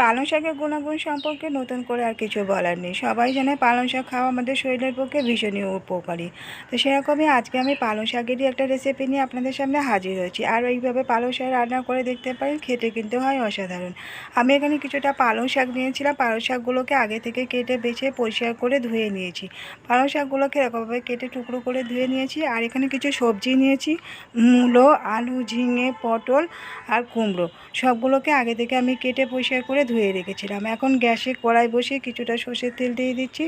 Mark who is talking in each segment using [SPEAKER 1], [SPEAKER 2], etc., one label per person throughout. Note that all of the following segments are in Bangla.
[SPEAKER 1] পালং শাকের গুণাগুণ সম্পর্কে নতুন করে আর কিছু বলার নেই। সবাই জানে পালং শাক খাওয়া আমাদের শরীরের পক্ষে ভীষণই উপকারী। তো সেরকমই আজকে আমি পালং শাকেরই একটা রেসিপি নিয়ে আপনাদের সামনে হাজির হয়েছি। আর এইভাবে পালং শাক রান্না করে দেখতে পারেন, খেতে কিন্তু হয় অসাধারণ। আমি এখানে কিছুটা পালং শাক নিয়েছিলাম। পালং শাকগুলোকে আগে থেকে কেটে, বেছে, পরিষ্কার করে ধুয়ে নিয়েছি। পালং শাকগুলোকে এরকমভাবে কেটে টুকরো করে ধুয়ে নিয়েছি। আর এখানে কিছু সবজি নিয়েছি। মূলো, আলু, ঝিঙে, পটল আর কুমড়ো। সবগুলোকে আগে থেকে আমি কেটে পরিষ্কার করে ধুয়ে রেখেছিলাম। এখন গ্যাসে কড়াই বসিয়ে কিছুটা সর্ষের তেল দিয়ে দিচ্ছি।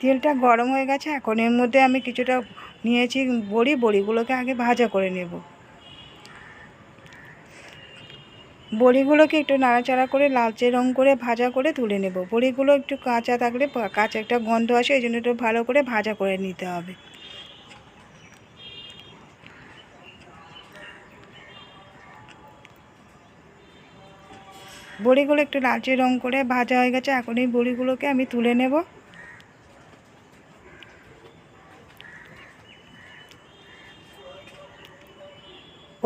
[SPEAKER 1] তেলটা গরম হয়ে গেছে, এখন এর মধ্যে আমি কিছুটা নিয়েছি বড়ি। বড়িগুলোকে আগে ভাজা করে নেব। বড়িগুলোকে একটু নাড়াচাড়া করে লালচে রং করে ভাজা করে তুলে নেব। বড়িগুলো একটু কাঁচা থাকলে কাঁচা একটা গন্ধ আসে, এই জন্য একটু ভালো করে ভাজা করে নিতে হবে। বড়িগুলো একটু লালচে রং করে ভাজা হয়ে গেছে, এখন এই বড়িগুলোকে আমি তুলে নেব।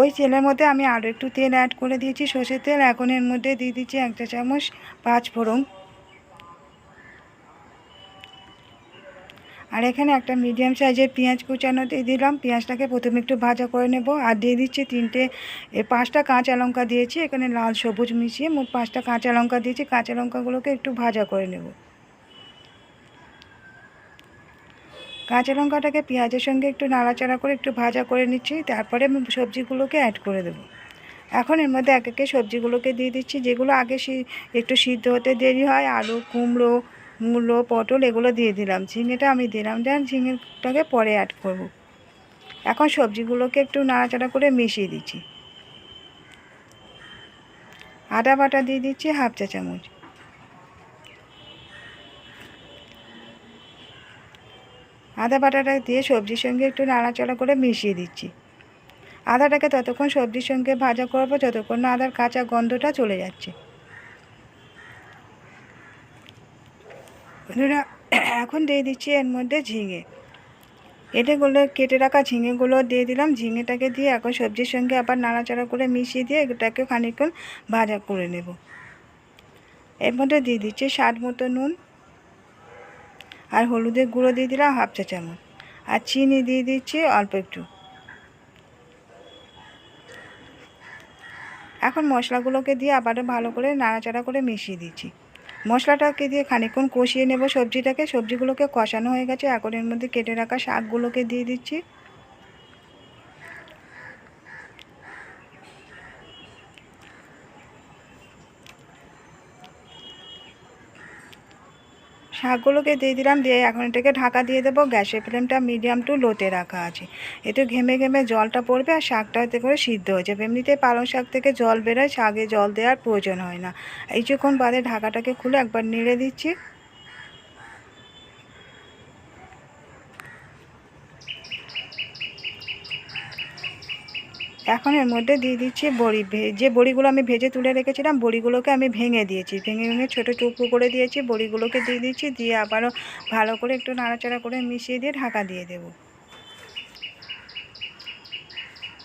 [SPEAKER 1] ওই তেলের মধ্যে আমি আরও একটু তেল অ্যাড করে দিয়েছি, সর্ষের তেল, এখন এর মধ্যে দিয়ে দিচ্ছি একটা চামচ পাঁচ ফোড়ন আর এখানে একটা মিডিয়াম সাইজের পেঁয়াজ কুচানো দিয়ে দিলাম। পেঁয়াজটাকে প্রথমে একটু ভাজা করে নেব। আর দিয়ে দিচ্ছি তিনটে পাঁচটা কাঁচা লঙ্কা দিয়েছি। এখানে লাল সবুজ মিশিয়ে মোট পাঁচটা কাঁচা লঙ্কা দিয়েছি। কাঁচা লঙ্কাগুলোকে একটু ভাজা করে নেব। কাঁচা লঙ্কাটাকে পেঁয়াজের সঙ্গে একটু নাড়াচাড়া করে একটু ভাজা করে নিচ্ছি। তারপরে আমি সবজিগুলোকে অ্যাড করে দেবো। এখন এর মধ্যে এক একে সবজিগুলোকে দিয়ে দিচ্ছি, যেগুলো আগে একটু সিদ্ধ হতে দেরি হয়। আলু, কুমড়ো মূলো, পটল এগুলো দিয়ে দিলাম। ঝিঙেটা আমি দিলাম। দেন ঝিঙেটাকে পরে অ্যাড করব। এখন সবজিগুলোকে একটু নাড়াচাড়া করে মিশিয়ে দিচ্ছি। আদা বাটা দিয়ে দিচ্ছি হাফ চা চামচ। আদা বাটাটা দিয়ে সবজির সঙ্গে একটু নাড়াচাড়া করে মিশিয়ে দিচ্ছি। আদাটাকে ততক্ষণ সবজির সঙ্গে ভাজা করব যতক্ষণ না আদার কাঁচা গন্ধটা চলে যাচ্ছে। বন্ধুরা, এখন দিয়ে দিচ্ছি এর মধ্যে ঝিঙে। এটাগুলো কেটে রাখা ঝিঙেগুলো দিয়ে দিলাম। ঝিঙেটাকে দিয়ে এখন সবজির সঙ্গে আবার নাড়াচাড়া করে মিশিয়ে দিয়ে এটাকে খানিকক্ষণ ভাজা করে নেব। এর মধ্যে দিয়ে দিচ্ছি স্বাদ মতো নুন আর হলুদের গুঁড়ো দিয়ে দিলাম হাফ চা চামচ আর চিনি দিয়ে দিচ্ছি অল্প একটু। এখন মশলাগুলোকে দিয়ে আবারও ভালো করে নাড়াচাড়া করে মিশিয়ে দিচ্ছি। মশলাটাকে দিয়ে খানিকক্ষণ কষিয়ে নেব সবজিটাকে। সবজিগুলোকে কষানো হয়ে গেছে। এখন এর মধ্যে কেটে রাখা শাকগুলোকে দিয়ে দিচ্ছি। শাকগুলোকে দিয়ে দিলাম, দিয়ে এখন এটাকে ঢাকা দিয়ে দেবো। গ্যাসের ফ্লেমটা মিডিয়াম টু লোতে রাখা আছে। একটু ঘেমে ঘেমে জলটা পড়বে আর শাকটা এতে করে সিদ্ধ হয়ে যাবে। এমনিতে পালং শাক থেকে জল বেরোয়, শাকে জল দেওয়ার প্রয়োজন হয় না। এই যখন বাদে ঢাকাটাকে খুলে একবার নেড়ে দিচ্ছি। এখন এর মধ্যে দিয়ে দিচ্ছি বড়ি যে বড়িগুলো আমি ভেজে তুলে রেখেছিলাম, বড়িগুলোকে আমি ভেঙে দিয়েছি। ভেঙে ভেঙে ছোটো টুকরো করে দিয়েছি, বড়িগুলোকে দিয়ে দিচ্ছি, দিয়ে আবারও ভালো করে একটু নাড়াচাড়া করে মিশিয়ে দিয়ে ঢাকা দিয়ে দেব।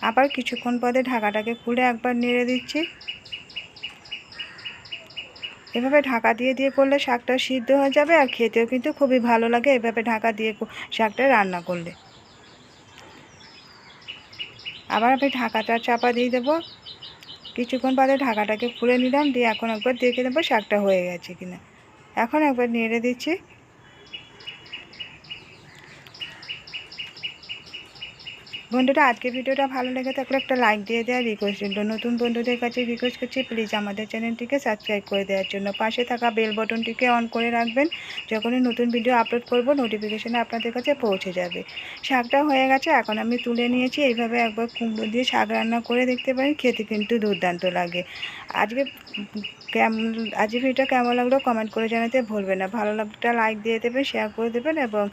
[SPEAKER 1] আবার কিছুক্ষণ পরে ঢাকাটাকে খুলে একবার নেড়ে দিচ্ছি। এভাবে ঢাকা দিয়ে দিয়ে করলে শাকটা সিদ্ধ হয়ে যাবে আর খেতেও কিন্তু খুবই ভালো লাগে। এভাবে ঢাকা দিয়ে শাকটা রান্না করলে। আবার আমি ঢাকাটা চাপা দিয়ে দেবো। কিছুক্ষণ বাদে ঢাকাটাকে খুলে নিলাম, দিয়ে এখন একবার দেখে নেব শাকটা হয়ে গেছে কিনা। এখন একবার নেড়ে দিচ্ছি। বন্ধুরা আজকে ভিডিওটা ভালো লেগে থাকলে একটা লাইক দিয়ে দেওয়ার রিকোয়েস্ট ছিল নতুন বন্ধুদের কাছে রিকোয়েস্ট করছি প্লিজ আমাদের চ্যানেলটিকে সাবস্ক্রাইব করে দেওয়ার জন্য। পাশে থাকা বেল বটনটিকে অন করে রাখবেন। যখনই নতুন ভিডিও আপলোড করব নোটিফিকেশানে আপনাদের কাছে পৌঁছে যাবে। শাকটা হয়ে গেছে, এখন আমি তুলে নিয়েছি। এইভাবে একবার কুমড়ো দিয়ে শাক রান্না করে দেখতে পারি খেতে কিন্তু দুর্দান্ত লাগে। আজকে কেমন আজকে ভিডিওটা কেমন লাগল কমেন্ট করে জানাতে ভুলবেন না। ভালো লাগটা লাইক দিয়ে দেবেন শেয়ার করে দেবেন এবং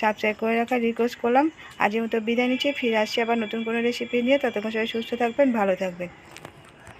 [SPEAKER 1] সাবস্ক্রাইব করে রাখার রিকোয়েস্ট করলাম। আজকের মতো বিদায় নিচ্ছি। ফিরে আসছি আবার নতুন কোনো রেসিপি নিয়ে। ততক্ষণ সবাই সুস্থ থাকবেন ভালো থাকবেন।